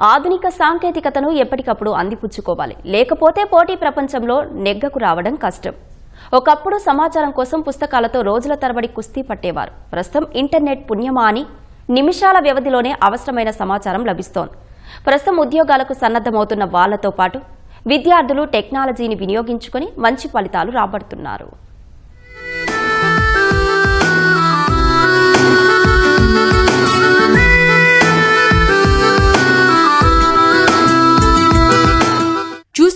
ఆధునిక సాంకేతికతను ఎప్పటికప్పుడు అందిపుచ్చుకోవాలి. లేకపోతే పోటీ ప్రపంచంలో నెగ్గకు రావడం కష్టం. ఒకప్పుడు సమాచారం కోసం పుస్తకాలతో రోజుల తరబడి కుస్తీ పట్టేవారు. ప్రస్తుతం ఇంటర్నెట్ పుణ్యమా అని నిమిషాల వ్యవధిలోనే అవసరమైన సమాచారం లభిస్తోంది. ప్రస్తుతం ఉద్యోగాలకు సన్నద్ధమవుతున్న వాళ్ళతో పాటు విద్యార్థులు టెక్నాలజీని వినియోగించుకొని మంచి ఫలితాలు రాబడుతున్నారు.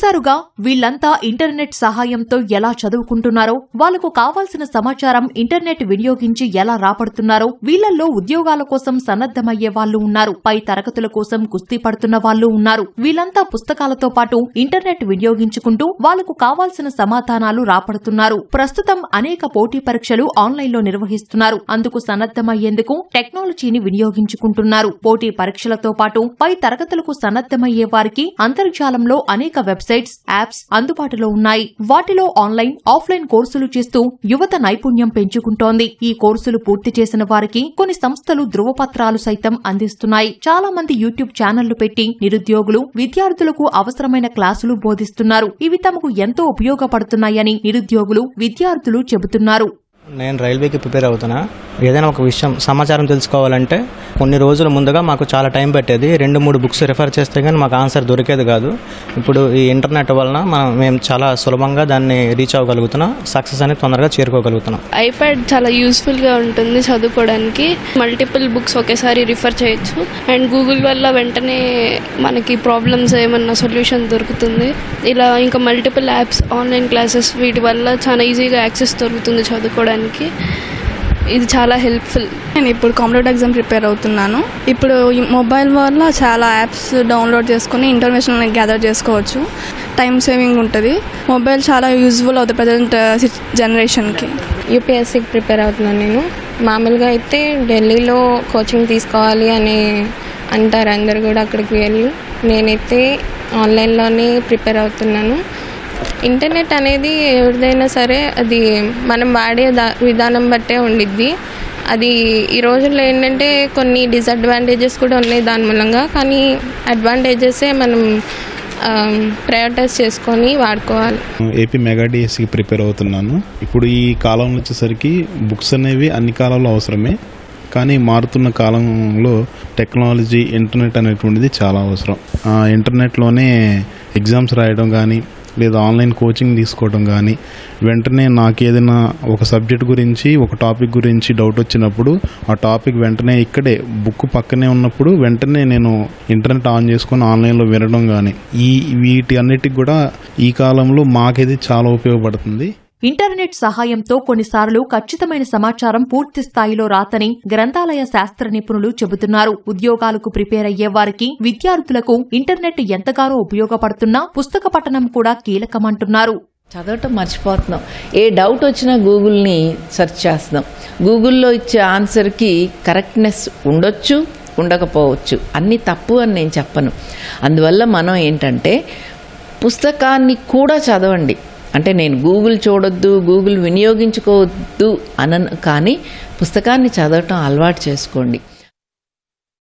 చూశారుగా వీళ్ళంతా ఇంటర్నెట్ సహాయంతో ఎలా చదువుకుంటున్నారో వాళ్ళకు కావాల్సిన సమాచారం ఇంటర్నెట్ వినియోగించి ఎలా రాబడుతున్నారో వీళ్ళలో ఉద్యోగాల కోసం సన్నద్దమయ్యే వాళ్ళు ఉన్నారు పై తరగతుల కోసం కుస్తీ పడుతున్న వాళ్ళు ఉన్నారు. వీళ్ళంతా పుస్తకాలతో పాటు ఇంటర్నెట్ వినియోగించుకుంటూ వాళ్ళకు కావాల్సిన సమాధానాలు రాబడుతున్నారు. ప్రస్తుతం అనేక పోటీ పరీక్షలు ఆన్లైన్లో నిర్వహిస్తున్నారు. అందుకు సన్నద్దమయ్యేందుకు టెక్నాలజీని వినియోగించుకుంటున్నారు. పోటీ పరీక్షలతో పాటు పై తరగతులకు సన్నద్దమయ్యే వారికి అంతర్జాలంలో అనేక వెబ్సైట్ వెబ్సైట్స్ యాప్స్ అందుబాటులో ఉన్నాయి. వాటిలో ఆన్లైన్ ఆఫ్లైన్ కోర్సులు చేస్తూ యువత నైపుణ్యం పెంచుకుంటోంది. ఈ కోర్సులు పూర్తి చేసిన వారికి కొన్ని సంస్థలు ధృవపత్రాలు సైతం అందిస్తున్నాయి. చాలా మంది యూట్యూబ్ ఛానళ్ళు పెట్టి నిరుద్యోగులు విద్యార్థులకు అవసరమైన క్లాసులు బోధిస్తున్నారు. ఇవి తమకు ఎంతో ఉపయోగపడుతున్నాయని నిరుద్యోగులు విద్యార్థులు చెబుతున్నారు. నేను రైల్వేకి ప్రిపేర్ అవుతున్నా. ఏదైనా ఒక విషయం సమాచారం తెలుసుకోవాలంటే కొన్ని రోజుల ముందుగా మాకు చాలా టైం పట్టేది. రెండు మూడు బుక్స్ రిఫర్ చేస్తే కానీ మాకు ఆన్సర్ దొరికేది కాదు. ఇప్పుడు ఈ ఇంటర్నెట్ వలన మనం మేము చాలా సులభంగా దాన్ని రీచ్ అవ్వగలుగుతున్నాం సక్సెస్ అనేది తొందరగా చేరుకోగలుగుతున్నాం. ఐప్యాడ్ చాలా యూస్ఫుల్గా ఉంటుంది చదువుకోవడానికి. మల్టిపుల్ బుక్స్ ఒకేసారి రిఫర్ చేయొచ్చు. అండ్ గూగుల్ వల్ల వెంటనే మనకి ప్రాబ్లమ్స్ ఏమన్నా సొల్యూషన్ దొరుకుతుంది. ఇలా ఇంకా మల్టిపుల్ యాప్స్ ఆన్లైన్ క్లాసెస్ వీటి వల్ల చాలా ఈజీగా యాక్సెస్ దొరుకుతుంది చదువుకోవడానికి. ఇది చాలా హెల్ప్ఫుల్ నేను ఇప్పుడు కాంపిటేటివ్ ఎగ్జామ్ ప్రిపేర్ అవుతున్నాను. ఇప్పుడు మొబైల్ వల్ల చాలా యాప్స్ డౌన్లోడ్ చేసుకుని ఇన్ఫర్మేషన్ గ్యాదర్ చేసుకోవచ్చు. టైం సేవింగ్ ఉంటుంది. మొబైల్ చాలా యూజ్ఫుల్ అవుతుంది ప్రజెంట్ జనరేషన్కి యూపీఎస్సీకి ప్రిపేర్ అవుతున్నాను నేను. మామూలుగా అయితే ఢిల్లీలో కోచింగ్ తీసుకోవాలి అని అంటారు అందరు కూడా అక్కడికి వెళ్ళి. నేనైతే ఆన్లైన్లోనే ప్రిపేర్ అవుతున్నాను. ఇంటర్నెట్ అనేది ఎవరిదైనా సరే అది మనం వాడే దా విధానం బట్టే ఉండిద్ది. అది ఈ రోజుల్లో ఏంటంటే కొన్ని డిసడ్వాంటేజెస్ కూడా ఉన్నాయి దాని మూలంగా. కానీ అడ్వాంటేజెసే మనం ప్రయారిటైజ్ చేసుకొని వాడుకోవాలి. ఏపీ మెగా డిఎస్సికి ప్రిపేర్ అవుతున్నాను. ఇప్పుడు ఈ కాలంలో వచ్చేసరికి బుక్స్ అనేవి అన్ని కాలంలో అవసరమే. కానీ మారుతున్న కాలంలో టెక్నాలజీ ఇంటర్నెట్ అనేటువంటిది చాలా అవసరం. ఆ ఇంటర్నెట్లోనే ఎగ్జామ్స్ రాయడం కానీ లేదా ఆన్లైన్ కోచింగ్ తీసుకోవడం కానీ వెంటనే నాకు ఏదైనా ఒక సబ్జెక్ట్ గురించి ఒక టాపిక్ గురించి డౌట్ వచ్చినప్పుడు ఆ టాపిక్ వెంటనే ఇక్కడే బుక్ పక్కనే ఉన్నప్పుడు వెంటనే నేను ఇంటర్నెట్ ఆన్ చేసుకొని ఆన్లైన్లో వినడం కానీ ఈ వీటి అన్నిటికి కూడా ఈ కాలంలో మాకైతే చాలా ఉపయోగపడుతుంది. ఇంటర్నెట్ సహాయంతో కొన్నిసార్లు ఖచ్చితమైన సమాచారం పూర్తి స్థాయిలో రాతని గ్రంథాలయ శాస్త్ర నిపుణులు చెబుతున్నారు. ఉద్యోగాలకు ప్రిపేర్ అయ్యే వారికి విద్యార్థులకు ఇంటర్నెట్ ఎంతగానో ఉపయోగపడుతున్నా పుస్తక పఠనం కూడా కీలకమంటున్నారు. చదవటం మర్చిపోతున్నాం. ఏ డౌట్ వచ్చినా గూగుల్ని సెర్చ్ చేస్తున్నాం. గూగుల్లో ఇచ్చే ఆన్సర్కి కరెక్ట్నెస్ ఉండొచ్చు ఉండకపోవచ్చు. అన్నీ తప్పు అని నేను చెప్పను. అందువల్ల మనం ఏంటంటే పుస్తకాన్ని కూడా చదవండి. అంటే నేను గూగుల్ చూడొద్దు గూగుల్ వినియోగించుకోవద్దు అనను కానీ పుస్తకాన్ని చదవటం అలవాటు చేసుకోండి.